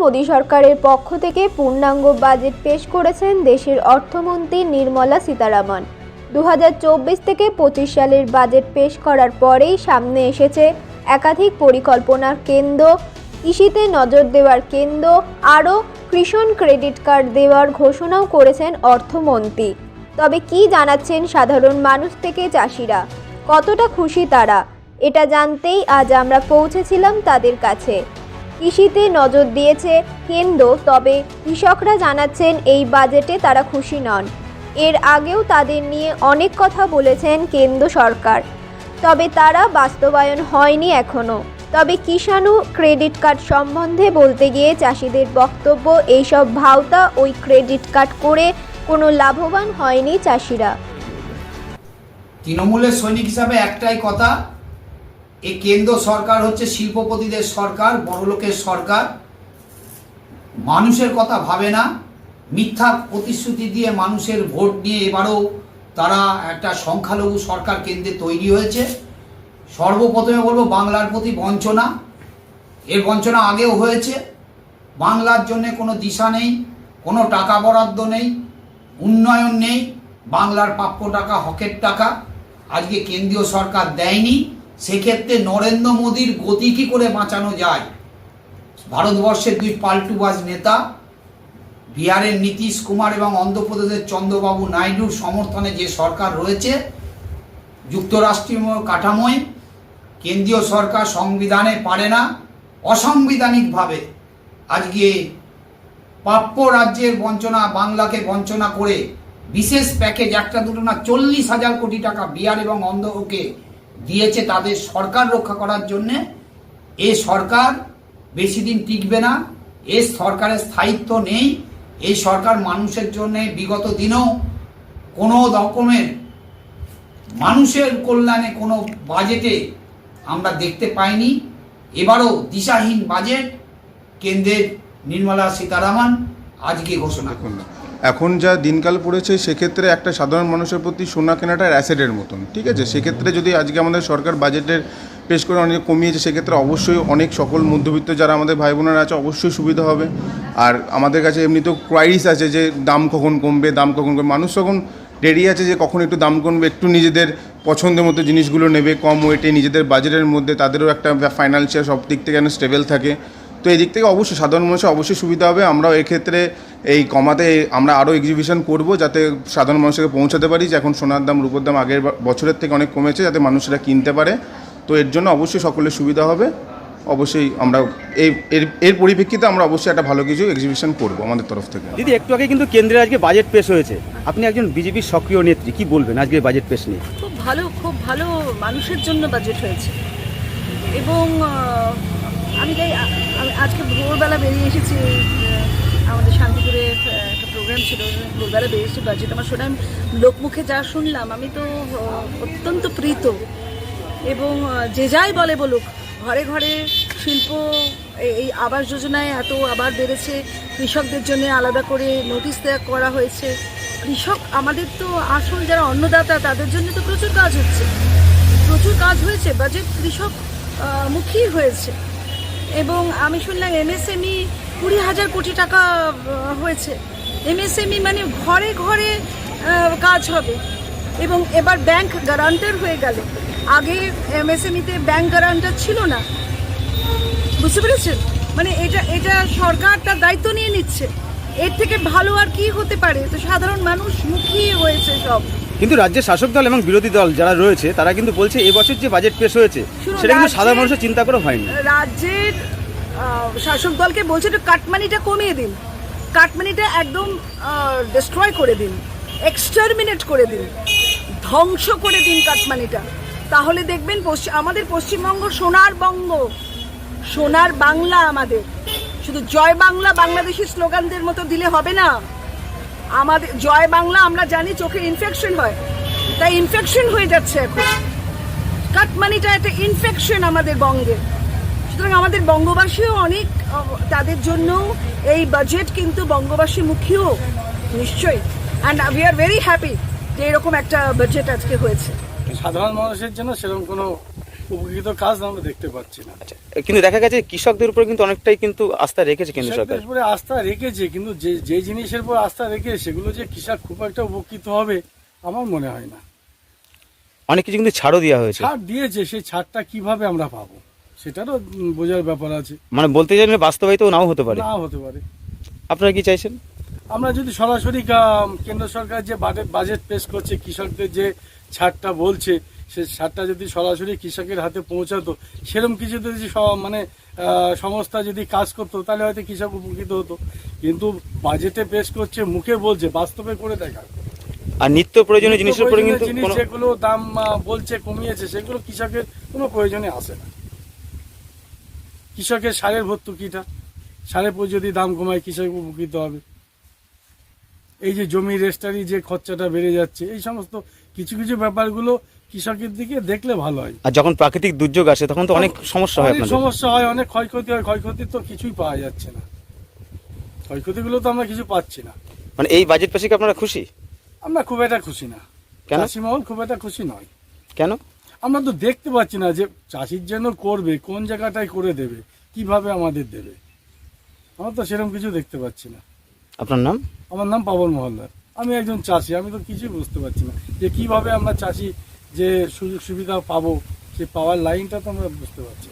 মোদী সরকারের পক্ষ থেকে পূর্ণাঙ্গ বাজেট পেশ করেছেন দেশের অর্থমন্ত্রী নির্মলা সীতারামন। দু হাজার চব্বিশ থেকে পঁচিশ সালের বাজেট পেশ করার পরেই সামনে এসেছে একাধিক পরিকল্পনার কেন্দ্র কৃষিতে নজর দেওয়ার কেন্দ্র, আরও কৃষণ ক্রেডিট কার্ড দেওয়ার ঘোষণাও করেছেন অর্থমন্ত্রী। তবে কি জানাচ্ছেন সাধারণ মানুষ থেকে চাষিরা? কতটা খুশি তারা? এটা জানতেই আজ আমরা পৌঁছেছিলাম তাদের কাছে। কৃষিতে নজর দিয়েছে কেন্দ্র, তবে কৃষকরা জানাচ্ছেন এই বাজেটে তারা খুশি নন। এর আগেও তাদের নিয়ে অনেক কথা বলেছেন কেন্দ্র সরকার। তবে তারা বাস্তবায়ন হয়নি এখনও তবে কিষাণু ক্রেডিট কার্ড সম্বন্ধে বলতে গিয়ে চাষিদের বক্তব্য, এইসব ভাওতা ওই ক্রেডিট কার্ড করে কোনো লাভবান হয়নি চাষিরা। তৃণমূলের সৈনিক হিসাবে একটাই কথা এই কেন্দ্র সরকার হচ্ছে শিল্পপতিদের সরকার, বড়লোকের সরকার। মানুষের কথা ভাবে না। মিথ্যা প্রতিশ্রুতি দিয়ে মানুষের ভোট নিয়ে এবারও তারা একটা সংখ্যালঘু সরকার কেন্দ্রে তৈরি হয়েছে। সর্বপ্রথমে বলব বাংলার প্রতি বঞ্চনা। এর বঞ্চনা আগেও হয়েছে। বাংলার জন্য কোনো দিশা নেই, কোনো টাকা বরাদ্দ নেই, উন্নয়ন নেই। বাংলার প্রাপ্য টাকা, হকের টাকা। আজকে কেন্দ্রীয় সরকার দেয়নি। সেক্ষেত্রে নরেন্দ্র মোদীর গতি কী করে বাঁচানো যায়? ভারতবর্ষের দুই পাল্টুবাজ নেতা, বিহারের নীতিশ কুমার এবং অন্ধ্রপ্রদেশের চন্দ্রবাবু নাইডুর সমর্থনে যে সরকার রয়েছে, যুক্তরাষ্ট্রীয় কাঠামোয় কেন্দ্রীয় সরকার সংবিধানে পারে না, অসাংবিধানিকভাবে। আজকে প্রাপ্য রাজ্যের বঞ্চনা, বাংলাকে বঞ্চনা করে বিশেষ প্যাকেজ, একটা দুটো না চল্লিশ হাজার কোটি টাকা বিহার এবং অন্ধ্রকে দিয়েছে তাদের সরকার রক্ষা করার জন্যে। এ সরকার বেশি দিন টিকবে না। এ সরকারের স্থায়িত্ব নেই। এই সরকার মানুষের জন্য বিগত দিনেও কোনো রকমের মানুষের কল্যাণে কোনো বাজেটে আমরা দেখতে পাইনি। এবারও দিশাহীন বাজেট কেন্দ্রের নির্মলা সীতারামন আজকে ঘোষণা দেখুন এখন যা দিনকাল পড়েছে, সেক্ষেত্রে একটা সাধারণ মানুষের প্রতি সোনা কেনাটা অ্যাসেটের মতন, ঠিক আছে? সেক্ষেত্রে যদি আজকে আমাদের সরকার বাজেটের পেশ করে অনেক কমিয়েছে, সেক্ষেত্রে অবশ্যই অনেক সকল মধ্যবিত্ত যারা আমাদের ভাই বোনেরা আছে, অবশ্যই সুবিধা হবে। আর আমাদের কাছে এমনিতেও ক্রাইস আছে যে দাম কখন কমবে, দাম কখন কমবে। মানুষ তখন রেডি আছে যে কখন একটু দাম কমবে, একটু নিজেদের পছন্দের মতো জিনিসগুলো নেবে, কম ওয়েটে নিজেদের বাজেটের মধ্যে, তাদেরও একটা ফাইন্যান্সিয়াল সব দিক থেকে যেন স্টেবল থাকে। তো এই দিক থেকে অবশ্যই সাধারণ মানুষের অবশ্যই সুবিধা হবে। আমরাও এক্ষেত্রে এই কমাতে আমরা আরও এক্সিবিশন করব যাতে সাধারণ মানুষকে পৌঁছাতে পারি যে এখন সোনার দাম রূপোর দাম আগের বছরের থেকে অনেক কমেছে যাতে মানুষরা কিনতে পারে। তো এর জন্য অবশ্যই সকলের সুবিধা হবে। অবশ্যই আমরা এই এর এর পরিপ্রেক্ষিতে আমরা অবশ্যই একটা ভালো কিছু এক্সিবিশন করব আমাদের তরফ থেকে। দিদি একটু আগে কিন্তু কেন্দ্রে আজকে বাজেট পেশ হয়েছে। আপনি একজন বিজেপির সক্রিয় নেত্রী কি বলবেন আজকে বাজেট পেশ নিয়ে? খুব ভালো খুব ভালো মানুষের জন্য বাজেট হয়েছে। এবং আমি তাই আজকে ভোরবেলা বেরিয়ে এসেছি আমাদের শান্তিপুরে একটা প্রোগ্রাম ছিল, ভোরবেলা বেরিয়ে বেরিয়েছি বাজেট আমার শোনা লোকমুখে যা শুনলাম, আমি তো অত্যন্ত প্রীত। এবং যে যাই বলে বলুক, ঘরে ঘরে শিল্প এই- আবাস যোজনায় এত আবার বেড়েছে, কৃষকদের জন্য আলাদা করে নোটিশ দেওয়া করা হয়েছে। কৃষক আমাদের তো আসল যারা অন্নদাতা, তাদের জন্য তো প্রচুর কাজ হচ্ছে। প্রচুর কাজ হয়েছে বাজেট কৃষক মুখী হয়েছে। এবং আমি শুনলাম এমএসএমই কুড়ি হাজার কোটি টাকা হয়েছে। এমএসএমই মানে ঘরে ঘরে কাজ হবে। এবং এবার ব্যাংক গ্যারান্টার হয়ে গেল। আগে এমএসএমইতে ব্যাংক গ্যারান্টার ছিল না। বুঝতে পেরেছেন? মানে এটা এটা সরকার তার দায়িত্ব নিয়ে নিচ্ছে। এর থেকে ভালো আর কি হতে পারে? তো সাধারণ মানুষ মুখী হয়েছে সব। কিন্তু রাজ্যের শাসক দল এবং বিরোধী দল যারা রয়েছে তারা কিন্তু বলছে এবছর যে বাজেট পেশ হয়েছে সেটা কিন্তু সাধারণ মানুষের চিন্তা করে হয়নি। রাজ্যের শাসক দলকে বলছে একটু কাটমানিটা কমিয়ে দিন। কাটমানিটা একদম ডিস্ট্রয় করে দিন এক্সটারমিনেট করে দিন ধ্বংস করে দিন কাটমানিটা। তাহলে দেখবেন পশ্চিম আমাদের পশ্চিমবঙ্গ সোনার বঙ্গ সোনার বাংলা আমাদের। শুধু জয় বাংলা বাংলাদেশি স্লোগানদের মতো দিলে হবে না। আমাদের জয় বাংলা আমরা জানি চোখে ইনফেকশন হয়। তাই ইনফেকশন হয়ে যাচ্ছে এখন। কাটমানিটা একটা ইনফেকশন আমাদের বঙ্গে। সুতরাং আমাদের বঙ্গবাসীও অনেক তাদের জন্য এই বাজেট কিন্তু বঙ্গবাসী মুখীও নিশ্চয়ই। And we are very happy যে এরকম একটা বাজেট আজকে হয়েছে। সাধারণ মানুষের জন্য সেরকম কোনো উপকৃত কাজ আমরা দেখতে পাচ্ছি না। আচ্ছা কিন্তু দেখা গেছে কৃষকদের উপর কিন্তু অনেকটাই কিন্তু আস্থা রেখেছে কেন্দ্র সরকার। উপরে আস্থা রেখেছে কিন্তু যে যে জিনিসের উপর আস্থা রেখে সেগুলো যে কৃষক খুব একটা উপকৃত হবে আমার মনে হয় না। অনেক কিছু কিন্তু ছাড়ও দেওয়া হয়েছে। ছাড় দিয়েছে সেই ছাড়টা কীভাবে আমরা পাবো সেটারও বোঝার ব্যাপার আছে। মানে বলতে চাইলে বাস্তবায়িত নাও হতে পারে। নাও হতে পারে। আপনারা কি চাইছেন? আমরা যদি সরাসরি কেন্দ্র সরকার যে বাজেট বাজেট পেশ করছে কৃষকদের যে ছাড়টা বলছে সে সারটা যদি সরাসরি কৃষকের হাতে পৌঁছাতো সেরকম কিছু যদি মানে সংস্থা যদি কাজ করতো তাহলে হয়তো কৃষক উপকৃত হতো। কিন্তু বাজেটে পেশ করছে মুখে বলছে বাস্তবে করে দেখা আর নিত্য প্রয়োজনীয় জিনিসের উপরে কিন্তু জিনিস যেগুলো দাম বলছে কমিয়েছে সেগুলো কৃষকের কোনো প্রয়োজনে আসে না। কৃষকের সারের ভর্তুকিটা সারের পর যদি দাম কমায় কৃষক উপকৃত হবে। এই যে জমি রেস্টারি যে খরচাটা বেড়ে যাচ্ছে এই সমস্ত কিছু কিছু ব্যাপারগুলো কৃষকের দিকে দেখলে ভালো হয়। আর যখন প্রাকৃতিক দুর্যোগ আসে তখন তো অনেক সমস্যা হয় আপনাদের। সমস্যা হয় অনেক ক্ষয়ক্ষতি হয় ক্ষয়ক্ষতি তো কিছুই পাওয়া যাচ্ছে না। ক্ষয়ক্ষতিগুলো তো আমরা কিছু পাচ্ছি না। মানে এই বাজেট পেশে কি আপনারা খুশি? আমরা খুব একটা খুশি না। কেন? চাষি মহল খুব একটা খুশি নয়। কেন? আমরা তো দেখতে পাচ্ছি না যে চাষির জন্য করবে কোন জায়গাটায় করে দেবে কীভাবে আমাদের দেবে। আমরা তো সেরকম কিছু দেখতে পাচ্ছি না। আপনার নাম? আমার নাম পাবন মহল্লার আমি একজন চাষি আমি তো কিছুই বুঝতে পারছি না যে কীভাবে আমরা চাষি যে সুযোগ সুবিধা পাবো সে পাওয়ার লাইনটা তো আমরা বুঝতে পারছি